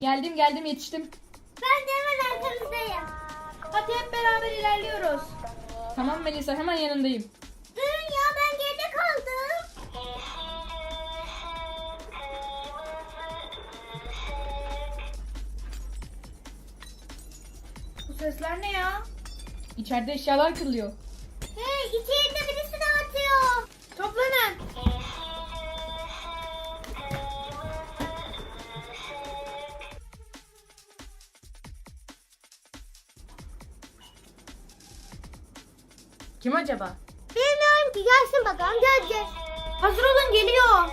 Geldim geldim yetiştim. Ben de hemen arkanızdayım. Hadi hep beraber ilerliyoruz. Tamam Melisa hemen yanındayım. Durun ya ben geride kaldım. Bu sesler ne ya? İçeride eşyalar kırılıyor. Hey içeride birisi de atıyor. Toplanın. Kim acaba? Bilmiyorum ki gelsin bakalım göreceğiz. Hazır olun geliyor.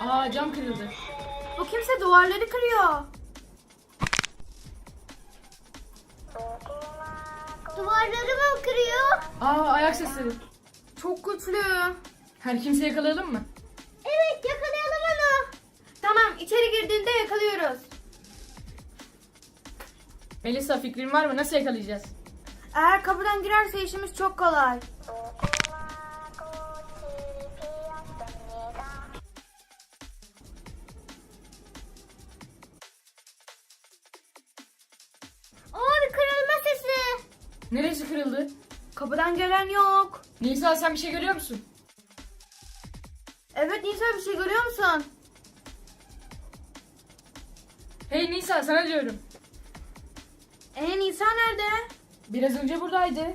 Aa cam kırıldı. Bu kimse duvarları kırıyor. Duvarları mı kırıyor? Aa ayak sesi. Çok güçlü. Her kimse yakalayalım mı? Evet yakalayalım onu. Tamam içeri girdiğinde yakalıyoruz. Melisa fikrin var mı? Nasıl yakalayacağız? Eğer kapıdan girerse işimiz çok kolay. Aa bir kırılma sesi. Neresi kırıldı? Kapıdan gelen yok. Nisa sen bir şey görüyor musun? Evet Nisa bir şey görüyor musun? Hey Nisa sana diyorum. Ee Nisa nerede? Biraz önce buradaydı.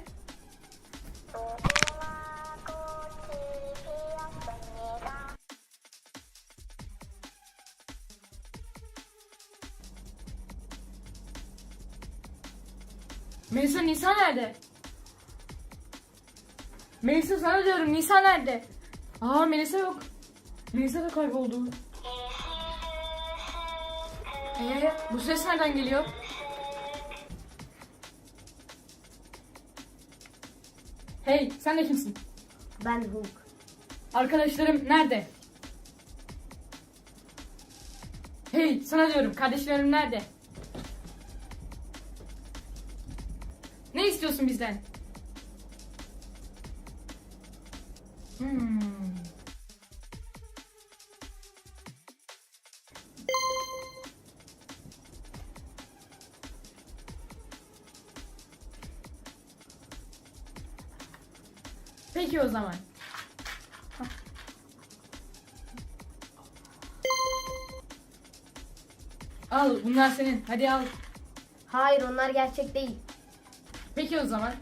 Melisa Nisa nerede? Melisa sana diyorum Nisa nerede? Aa Melisa yok. Melisa da kayboldu. Ee, bu ses nereden geliyor? Hey sen de kimsin? Ben Hulk. Arkadaşlarım nerede? Hey sana diyorum kardeşlerim nerede? Ne istiyorsun bizden? Hmm. O zaman. Al bunlar senin. Hadi al. Hayır onlar gerçek değil. Peki o zaman.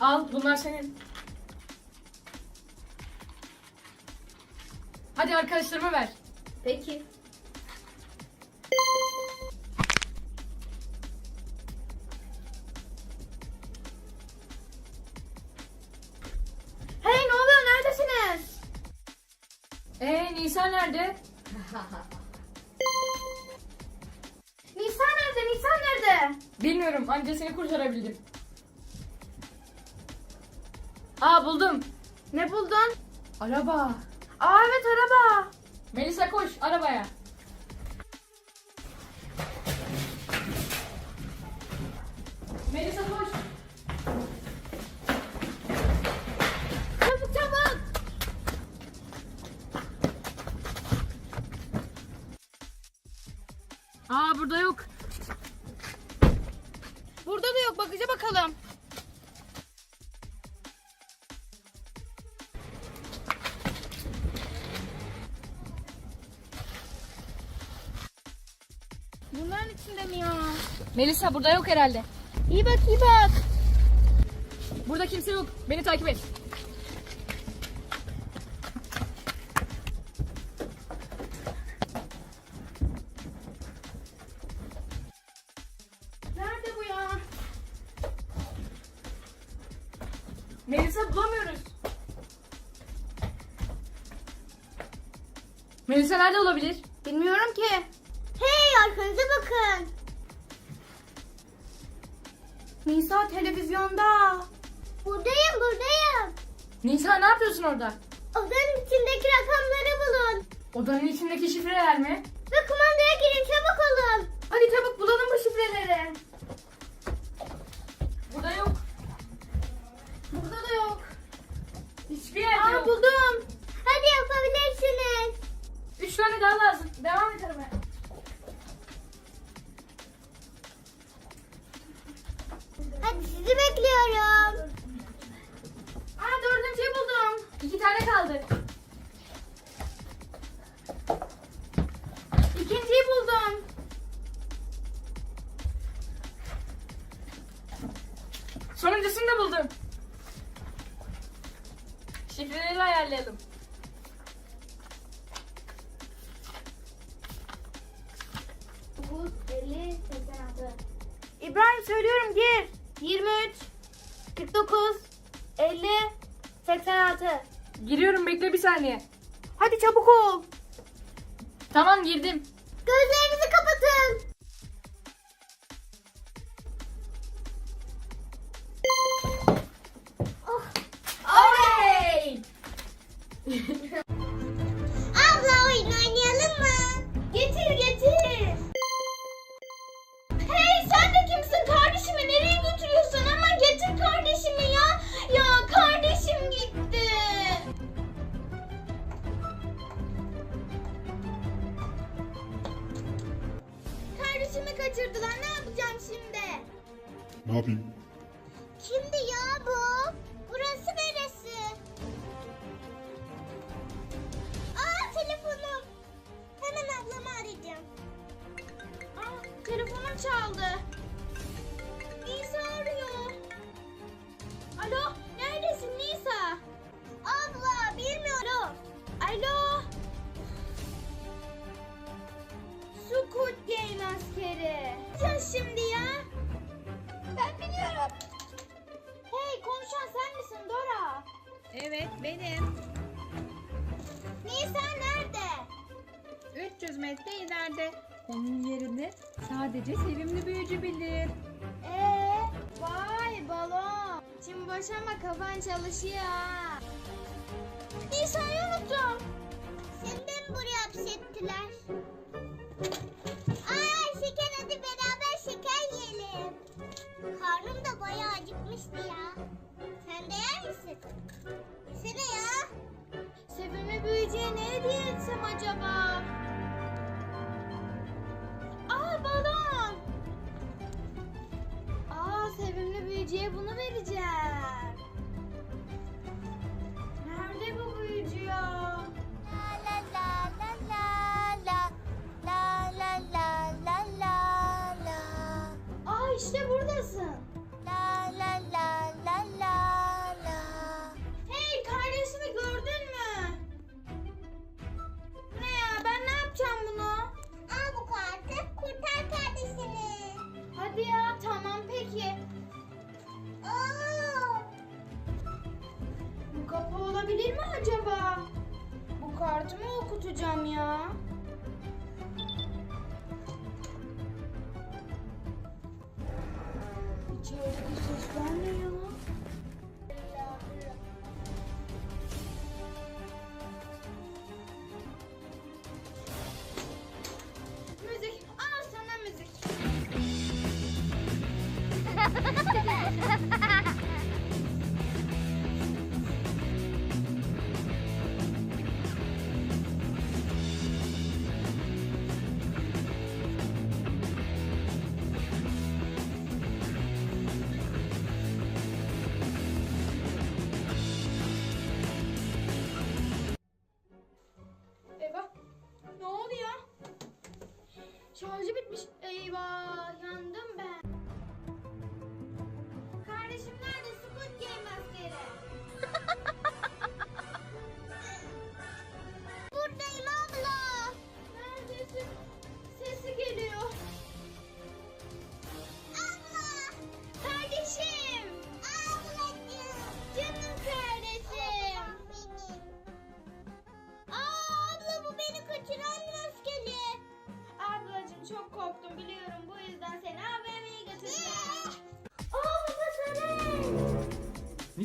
Al bunlar senin. Hadi arkadaşlarıma ver. Peki. Hey ne oluyor neredesiniz? Ee Nisa nerede? Nisa nerede? Nisa nerede? Bilmiyorum anca seni kurtarabildim. Aa buldum. Ne buldun? Araba. Aa evet araba. Melisa koş arabaya. Melisa koş. Çabuk çabuk. Aa burada yok. Burada da yok bakıcı bakalım. Melisa burada yok herhalde. İyi bak iyi bak. Burada kimse yok. Beni takip et. Nerede bu ya? Melisa bulamıyoruz. Melisa nerede olabilir? Bilmiyorum ki. Hey arkanıza bakın. Nisa televizyonda. Buradayım buradayım. Nisa ne yapıyorsun orada? Odanın içindeki rakamları bulun. Odanın içindeki şifreler mi? Ve kumandaya girin çabuk olun. Hadi çabuk bulalım bu şifreleri. Burada yok. Burada da yok. Hiçbir yerde Aa, yok. buldum. Hadi yapabilirsiniz. Üç tane daha lazım. Devam et edelim. Sizi bekliyorum. Aa dördüncüyü buldum. İki tane kaldı. İkinciyi buldum. Sonuncusunu da buldum. Şifreleri ayarlayalım. İbrahim söylüyorum gir. 23, 49, 50, 86. Giriyorum bekle bir saniye. Hadi çabuk ol. Tamam girdim. Gözlerinizi telefonum çaldı. Nisa arıyor. Alo, neredesin Nisa? Abla bilmiyorum. Alo. Squid Game askeri. Yapacağız şimdi ya? Ben biliyorum. Hey konuşan sen misin Dora? Evet benim. Nisa nerede? 300 metre ileride. Onun yerini sadece sevimli büyücü bilir. Ee, vay balon. Şimdi boş ama kafan çalışıyor. ha. Nisa'yı unuttum. Seni de mi buraya hapsettiler? Ay şeker hadi beraber şeker yiyelim. Karnım da bayağı acıkmıştı ya. Sen de yer misin? Yesene ya. Sevimli büyücüye ne hediye etsem acaba? işte bu I do you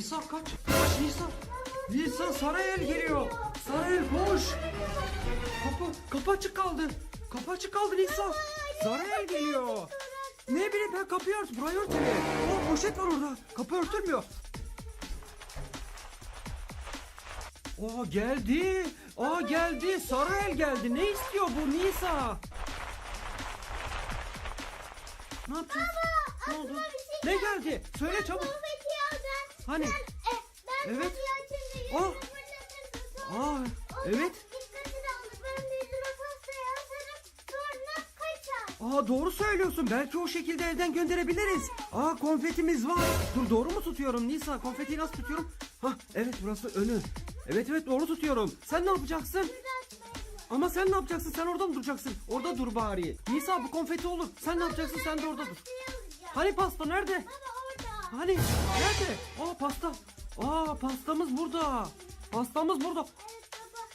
Nisa kaç. Kaç Nisa. Nisa Sarayel geliyor. Sarayel koş. Kapı, kapı açık kaldı. Kapı açık kaldı Nisa. Sarayel geliyor. Ne bileyim ben kapıyı ört. Burayı örteli. O poşet var orada. Kapı örtülmüyor. Aa geldi. Aa geldi. Sarı el geldi. Ne istiyor bu Nisa? Ne yapacağız? ne oldu? Ne geldi? Söyle çabuk. Hani? E, ben Evet. açınca Aa. O da evet. Ben. Aa doğru söylüyorsun. Belki o şekilde evden gönderebiliriz. Aa konfetimiz var. Dur doğru mu tutuyorum Nisa? Konfetiyi nasıl tutuyorum? Hah evet burası önü. Evet evet doğru tutuyorum. Sen ne yapacaksın? Ama sen ne yapacaksın? Sen orada mı duracaksın? Orada dur bari. Nisa bu konfeti olur. Sen ne yapacaksın? Sen de orada dur. Hani pasta nerede? Baba. Hani nerede? Aa pasta. Aa pastamız burada. Pastamız burada.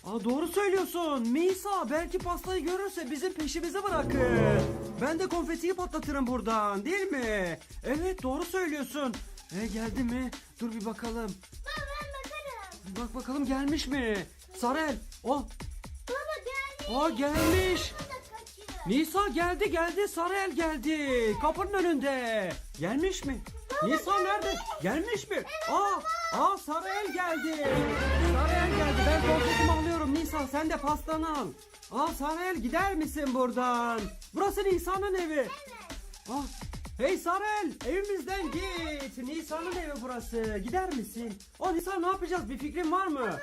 Aa doğru söylüyorsun. Nisa belki pastayı görürse bizim peşimize bırakır. Ben de konfetiyi patlatırım buradan değil mi? Evet doğru söylüyorsun. E geldi mi? Dur bir bakalım. Baba ben bakarım. Bak bakalım gelmiş mi? Sarel. Oh. Baba geldi. Aa gelmiş. Nisa geldi geldi Sarel geldi. Kapının önünde. Gelmiş mi? Nisa nerede? Gelmiş mi? Aa, aa Sarel geldi. Sarel geldi. Ben konfetimi alıyorum Nisa. Sen de pastanı al. Aa Sarel gider misin buradan? Burası Nisa'nın evi. Ah, hey Sarel evimizden git. Nisa'nın evi burası. Gider misin? Aa Nisa ne yapacağız? Bir fikrin var mı?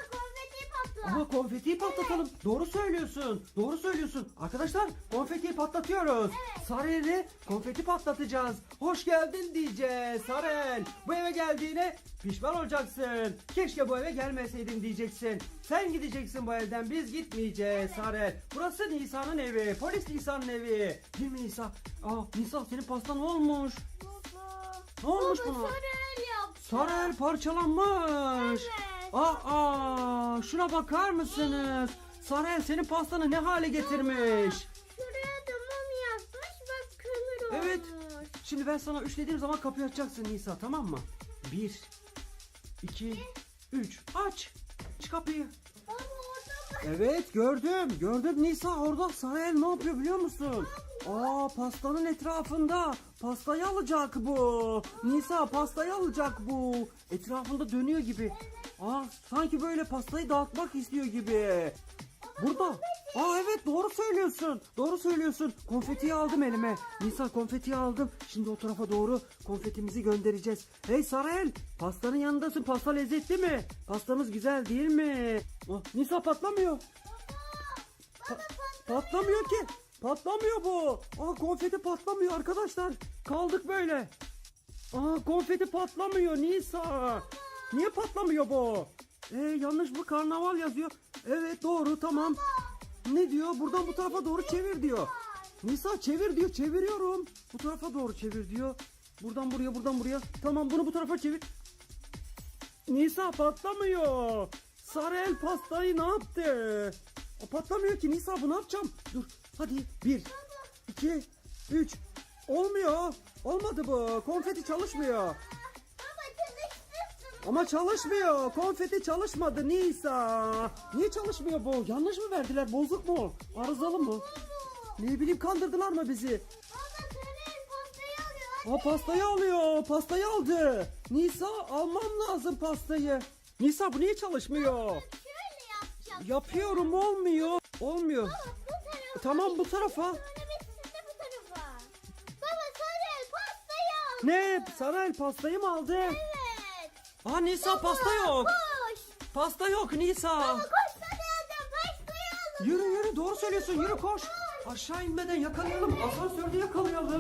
Konfeti. Ama konfetiyi patlatalım. Doğru söylüyorsun. Doğru söylüyorsun. Arkadaşlar konfetiyi patlatıyoruz. Sarel'e konfeti patlatacağız. Hoş geldin diyeceğiz Sarel. Bu eve geldiğine pişman olacaksın. Keşke bu eve gelmeseydin diyeceksin. Sen gideceksin bu evden biz gitmeyeceğiz Sarel. Burası Nisa'nın evi. Polis Nisa'nın evi. Değil mi Nisa? Aa Nisa senin pastan olmuş? Baba. Ne olmuş Baba buna? sarı el yaptı. Sarel parçalanmış. Evet. Aa, şuna bakar mısınız? Sarel senin pastanı ne hale getirmiş? Şuraya da mum yapmış bak kömür Evet. olmuş. Şimdi ben sana üç dediğim zaman kapıyı açacaksın Nisa tamam mı? Bir, iki, üç. Aç. Aç kapıyı. Baba orada bak. Evet gördüm. Gördüm Nisa orada Sarel ne yapıyor biliyor musun? Aa pastanın etrafında. Pastayı alacak bu. Nisa pastayı alacak bu. Etrafında dönüyor gibi. Aa sanki böyle pastayı dağıtmak istiyor gibi. Burada. Aa evet doğru söylüyorsun. Doğru söylüyorsun. Konfetiyi aldım elime. Nisa konfetiyi aldım. Şimdi o tarafa doğru konfetimizi göndereceğiz. Hey Sarel pastanın yanındasın. Pasta lezzetli mi? Pastamız güzel değil mi? Oh, Nisa patlamıyor. Pa- patlamıyor ki. Patlamıyor bu. Aa konfeti patlamıyor arkadaşlar. Kaldık böyle. Aa konfeti patlamıyor Nisa. Niye patlamıyor bu? Ee, yanlış bu karnaval yazıyor. Evet doğru tamam. Ne diyor? Buradan bu tarafa doğru çevir diyor. Nisa çevir diyor. Çeviriyorum. Bu tarafa doğru çevir diyor. Buradan buraya buradan buraya. Tamam bunu bu tarafa çevir. Nisa patlamıyor. Sarel pastayı ne yaptı? O patlamıyor ki Nisa bu ne yapacağım? Dur hadi bir, iki, üç. Olmuyor. Olmadı bu. Konfeti çalışmıyor. Ama çalışmıyor. Konfeti çalışmadı Nisa. Niye çalışmıyor bu? Yanlış mı verdiler? Bozuk mu? Arızalı mı? Ne bileyim kandırdılar mı bizi? Sarı el pastayı alıyor. Pastayı aldı. Nisa almam lazım pastayı. Nisa bu niye çalışmıyor? Yapıyorum olmuyor. Olmuyor. Tamam bu tarafa. Baba sarı el pastayı al. Ne? Sarel pastayı mı aldı? Evet. Aa Nisa pasta yok. Koş. Pasta yok Nisa. Koş pastayı al. Yürü yürü doğru söylüyorsun yürü koş. Aşağı inmeden yakalayalım. Asansörde yakalayalım.